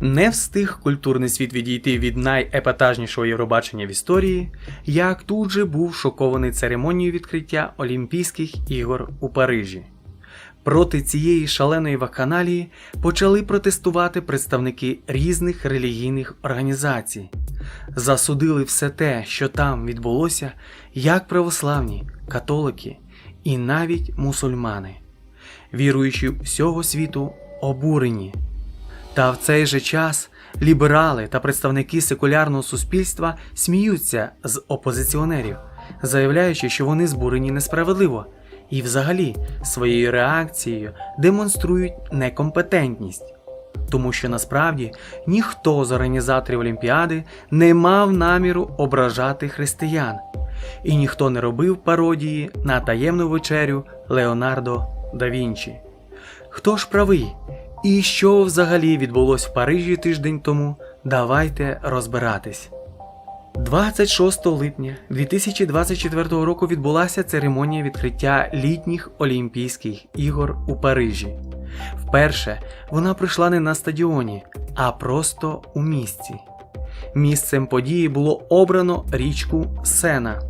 Не встиг культурний світ відійти від найепатажнішого Євробачення в історії, як тут же був шокований церемонією відкриття Олімпійських ігор у Парижі. Проти цієї шаленої вакханалії почали протестувати представники різних релігійних організацій. Засудили все те, що там відбулося, як православні, католики і навіть мусульмани. Віруючі всього світу обурені. Та в цей же час ліберали та представники секулярного суспільства сміються з опозиціонерів, заявляючи, що вони збурені несправедливо і взагалі своєю реакцією демонструють некомпетентність. Тому що насправді ніхто з організаторів Олімпіади не мав наміру ображати християн, і ніхто не робив пародії на таємну вечерю Леонардо да Вінчі. Хто ж правий? І що взагалі відбулось в Парижі тиждень тому? Давайте розбиратись. 26 липня 2024 року відбулася церемонія відкриття літніх Олімпійських ігор у Парижі. Вперше вона прийшла не на стадіоні, а просто у місті. Місцем події було обрано річку Сена.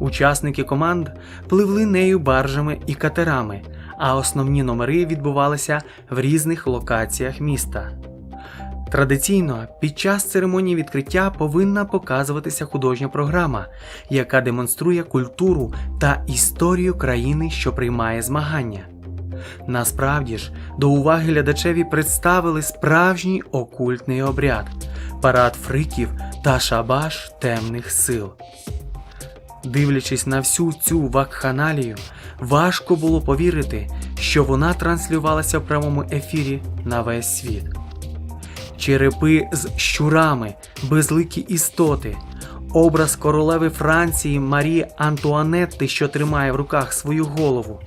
Учасники команд пливли нею баржами і катерами, а основні номери відбувалися в різних локаціях міста. Традиційно під час церемонії відкриття повинна показуватися художня програма, яка демонструє культуру та історію країни, що приймає змагання. Насправді ж, до уваги глядачеві представили справжній окультний обряд, парад фриків та шабаш темних сил. Дивлячись на всю цю вакханалію, важко було повірити, що вона транслювалася в прямому ефірі на весь світ. Черепи з щурами, безликі істоти, образ королеви Франції Марії Антуанетти, що тримає в руках свою голову,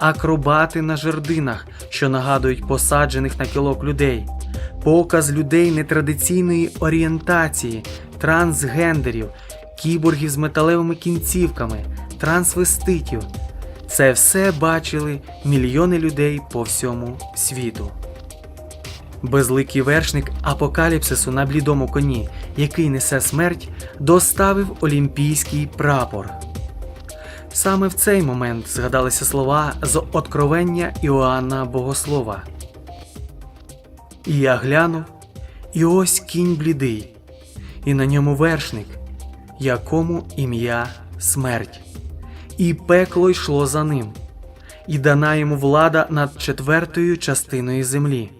акробати на жердинах, що нагадують посаджених на кілок людей, показ людей нетрадиційної орієнтації, трансгендерів, кіборгів з металевими кінцівками, трансвеститів. Це все бачили мільйони людей по всьому світу. Безликий вершник апокаліпсису на блідому коні, який несе смерть, доставив олімпійський прапор. Саме в цей момент згадалися слова з откровення Іоанна Богослова. І я глянув, і ось кінь блідий, і на ньому вершник, якому ім'я смерть, і пекло йшло за ним, і дана йому влада над четвертою частиною землі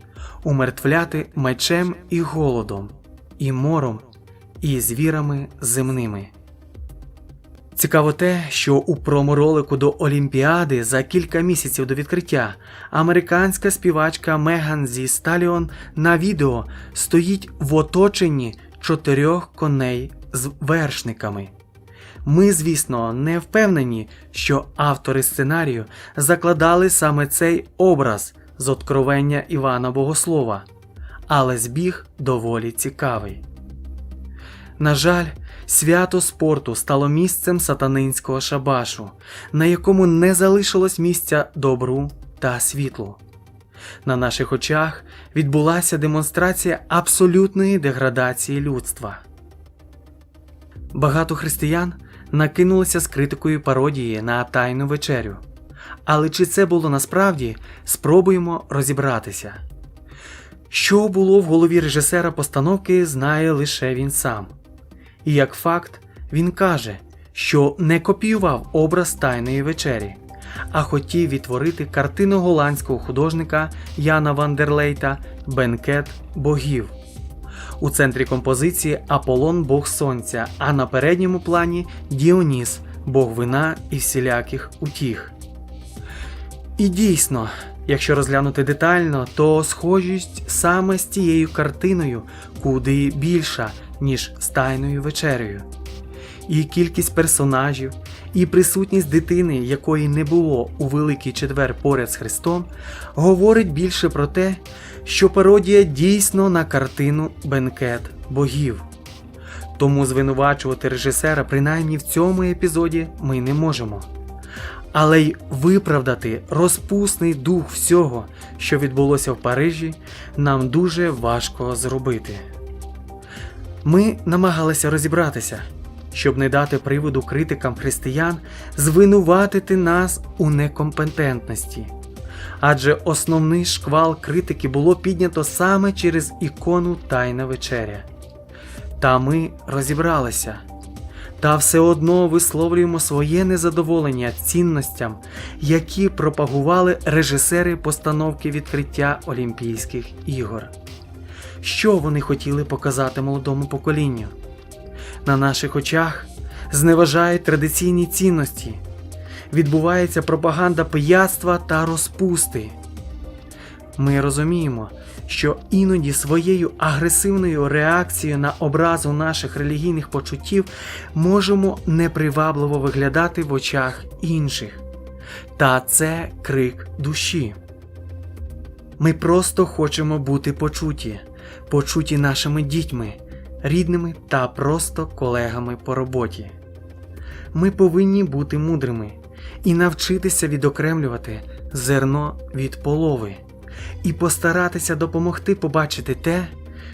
умертвляти мечем і голодом, і мором, і звірами земними. Цікаво те, що у проморолику до Олімпіади за кілька місяців до відкриття американська співачка Меган Зі Сталіон на відео стоїть в оточенні чотирьох коней з вершниками. Ми, звісно, не впевнені, що автори сценарію закладали саме цей образ з откровення Івана Богослова, але збіг доволі цікавий. На жаль, свято спорту стало місцем сатанинського шабашу, на якому не залишилось місця добру та світлу. На наших очах відбулася демонстрація абсолютної деградації людства. Багато християн накинулися з критикою пародії на тайну вечерю. Але чи це було насправді, спробуємо розібратися. Що було в голові режисера постановки, знає лише він сам. І як факт, він каже, що не копіював образ Тайної вечері, а хотів відтворити картину голландського художника Яна Вандерлейта Бенкет богів. У центрі композиції Аполлон Бог Сонця, а на передньому плані Діоніс, Бог вина і всіляких утіх. І дійсно, якщо розглянути детально, то схожість саме з тією картиною куди більша, ніж з тайною вечерею. І кількість персонажів, і присутність дитини, якої не було у Великий Четвер поряд з Христом, говорить більше про те, що пародія дійсно на картину Бенкет богів. Тому звинувачувати режисера принаймні в цьому епізоді ми не можемо. але й виправдати розпусний дух всього, що відбулося в Парижі, нам дуже важко зробити. Ми намагалися розібратися, щоб не дати приводу критикам християн звинуватити нас у некомпетентності. Адже основний шквал критики було піднято саме через ікону Тайна вечеря. Та ми розібралися. Та все одно висловлюємо своє незадоволення цінностям, які пропагували режисери постановки відкриття Олімпійських ігор. Що вони хотіли показати молодому поколінню? На наших очах зневажають традиційні цінності, відбувається пропаганда пияцтва та розпусти. Ми розуміємо, що іноді своєю агресивною реакцією на образу наших релігійних почуттів можемо непривабливо виглядати в очах інших. Та це крик душі. Ми просто хочемо бути почуті, почуті нашими дітьми, рідними та просто колегами по роботі. Ми повинні бути мудрими і навчитися відокремлювати зерно від полови і постаратися допомогти побачити те,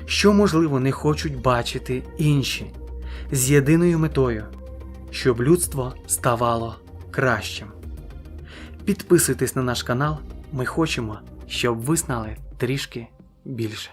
що, можливо, не хочуть бачити інші, з єдиною метою, щоб людство ставало кращим. Підписуйтесь на наш канал, ми хочемо, щоб ви знали трішки більше.